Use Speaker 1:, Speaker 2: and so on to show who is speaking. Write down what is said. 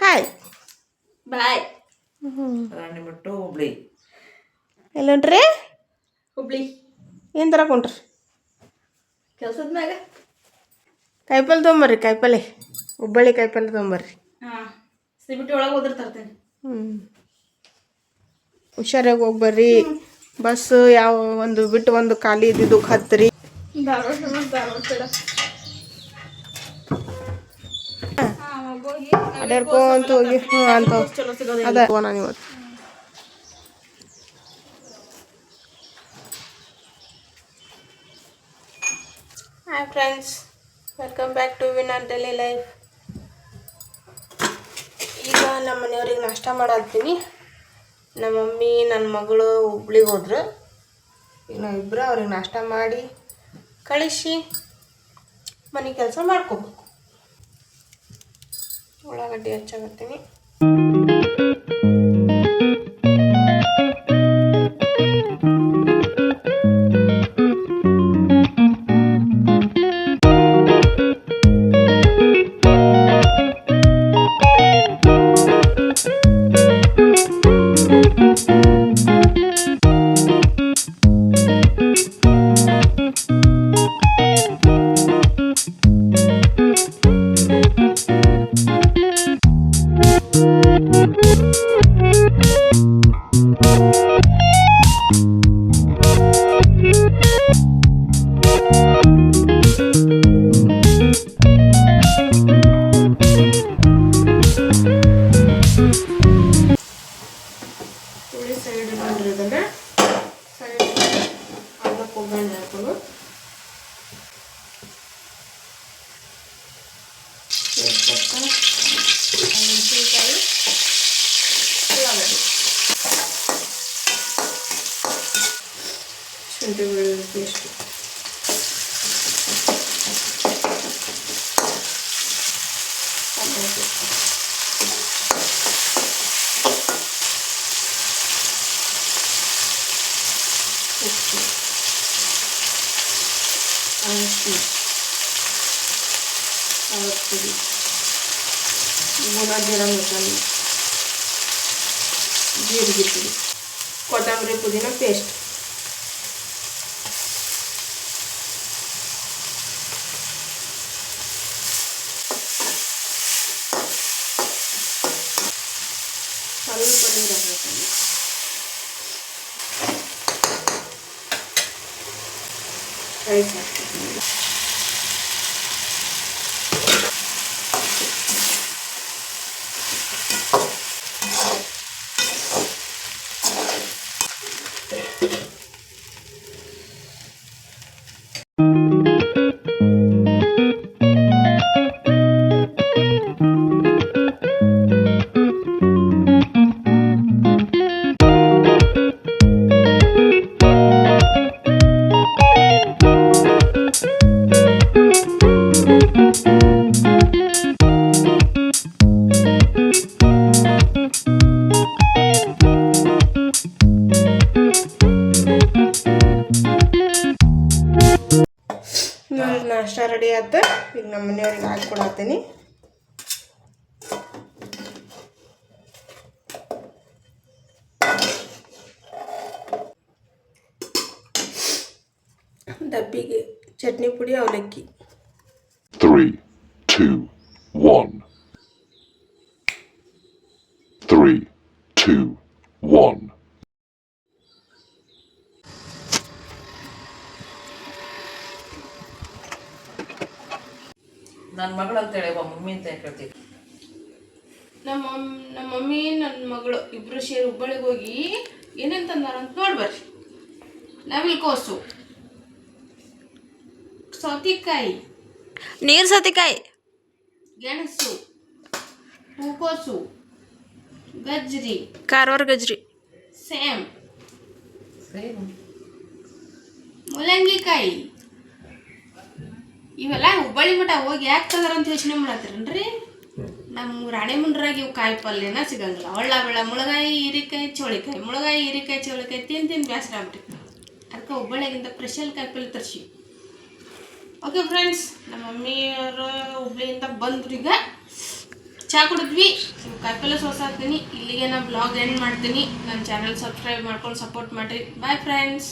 Speaker 1: Hi.
Speaker 2: ಬಾಯ್.
Speaker 1: ಹ್ಞೂ
Speaker 3: ರಾಣಿಬೆಟ್ಟು ಹುಬ್ಳಿ.
Speaker 1: ಎಲ್ಲೊಂಟ್ರಿ
Speaker 2: ಹುಬ್ಳಿ.
Speaker 1: ಏನು ತರಕೊಂಡ್ರಿ
Speaker 2: ಕೆಲ್ಸದ ಮ್ಯಾಗ.
Speaker 1: ಕಾಯಿಪಲ್ಲೆ ತೊಗೊಂಬರ್ರಿ ಕಾಯಿಪಲ್ಲೆ. ಹುಬ್ಬಳ್ಳಿ ಕಾಯಿಪಲ್ಲೆ ತೊಗೊಂಬರ್ರಿ.
Speaker 2: ಹಾಂ ಸಿಬಿಟಿ ಒಳಗೆ ಹೋದ್ರೆ ತರ್ತೇನೆ.
Speaker 1: ಹ್ಞೂ ಹುಷಾರಾಗಿ ಹೋಗ್ಬರ್ರಿ. ಬಸ್ ಯಾವ ಒಂದು ಬಿಟ್ಟು ಒಂದು ಖಾಲಿ ಇದ್ದಿದ್ದಕ್ಕೆ ಹತ್ತಿರಿ
Speaker 2: ಧಾರವಾಡ ಧಾರವಾಡ ಪೇಡ ಹಾಂ ಹೋಗಿ
Speaker 1: ಅಡ್ಯಾಡ್ಕೊಂತ ಹೋಗಿ. ಹ್ಞೂ ಅಂತ. ಅದ ನಾನು ಇವತ್ತು hi friends welcome back to win R daily life ಈಗ ನಮ್ಮ ಮನೆಯವ್ರಿಗೆ ನಾಷ್ಟ ಮಾಡಾಕ್ತೀನಿ. ನಮ್ಮ ಮಮ್ಮಿ ನನ್ನ ಮಗಳು ಹುಬ್ಳಿಗೆ ಹೋದ್ರು. ಈಗ ನಾವಿಬ್ಬರು ಅವ್ರಿಗೆ ನಾಷ್ಟ ಮಾಡಿ ಕಳಿಸಿ. ಮನೆ ಕೆಲಸ ಮಾಡ್ಕೋಬೇಕು. ಉಳ್ಳಾಗಡ್ಡಿ ಹಚ್ಚಾಕತ್ತೀನಿ olmayan yapalım. Şimdi böyle bir Thank you. আর একটু আর একটু বোনা জেরা মশালি দিয়ে দিয়েছি। কটা করে পুদিনা পেস্ট? হয়েছে ನೋಡಿ ನಾಷ್ಟ ರೆಡಿ ಆಯ್ತು ಈಗ ನಮ್ಮ ಮನೆಯವ್ರಿಗೆ ಹಾಕ್ಕೊಡತ್ತೀನಿ ಡಬ್ಬಿಗೆ ಚಟ್ನಿ ಪುಡಿ ಅವಲಕ್ಕಿ.
Speaker 4: Three,
Speaker 3: ನನ್ನ ಮಗಳು ಅಂತೇಳಿ ಒಬ್ಬ ಮಮ್ಮಿ ಅಂತ ಕೇಳ್ತೀವಿ
Speaker 1: ನಮ್ಮ ಮಮ್- ನಮ್ಮ ಮಮ್ಮಿ ನನ್ನ ಮಗಳು ಇಬ್ರು ಸೇರಿ ಹುಬ್ಬಳ್ಳಿಗೆ ಹೋಗಿ ಏನೇನು ತಂದಾರ ಅಂತ ನೋಡ್ಬರ್ರಿ ನವಿಲ್ಕೋಸು ಸೌತಿಕಾಯಿ.
Speaker 2: ನೀರು ಸೌತಿಕಾಯಿ.
Speaker 1: ಗೆಣಸು. ಹೂಕೋಸು ಗಜ್ರಿ.
Speaker 2: ಕಾರವಾರ ಗಜ್ರಿ.
Speaker 1: ಸೇಮ್. ಮೂಲಂಗಿಕಾಯಿ. ಇವೆಲ್ಲ ಹುಬ್ಬಳ್ಳಿ ಮಠ ಹೋಗಿ ಯಾಕೆ ತಂದಾರ ಅಂತ ಯೋಚನೆ ಮಾಡತ್ತೀರನ್ರಿ? ನಮ್ಮ ರಾಣಿಮುಂಡ್ರಾಗ ಇವು ಕಾಯಿ ಪಲ್ಯನ ಸಿಗಂಗಿಲ್ಲ. ಒಳ್ಳ ಬೆಳ್ಳ ಮುಳಗಾಯಿ ಹೀರಿಕಾಯಿ ಚೋಳಿಕಾಯಿ. ಮುಳಗಾಯಿ ಹೀರಿಕಾಯಿ ಚೋಳಿಕಾಯಿ ತಿನ್ ತಿನ್ ಬೇಸರ ಆಗ್ಬಿಟ್ಟು ಅದಕ್ಕೆ ಹುಬ್ಬಳ್ಳಿಗಿಂತ ಸ್ಪೆಷಲ್ ಕಾಯಿ ಪಲ್ಯ ತರಿಸಿ. ಓಕೆ ಫ್ರೆಂಡ್ಸ್ ನಮ್ಮ ಮಮ್ಮಿಯವರು ಹುಬ್ಳಿಯಿಂದ ಬಂದ್ರು ಈಗ. ಚಾ ಕುಡಿದ್ವಿ. ಇವ್ ಸೋಸ ಹಾಕ್ತೀನಿ. ಇಲ್ಲಿಗೆ ನಾನು ಬ್ಲಾಗ್ ಎಂಡ್ ಮಾಡ್ತೀನಿ. ನನ್ನ ಚಾನಲ್ ಸಬ್ಸ್ಕ್ರೈಬ್ ಮಾಡ್ಕೊಂಡು ಸಪೋರ್ಟ್ ಮಾಡಿರಿ. Bye friends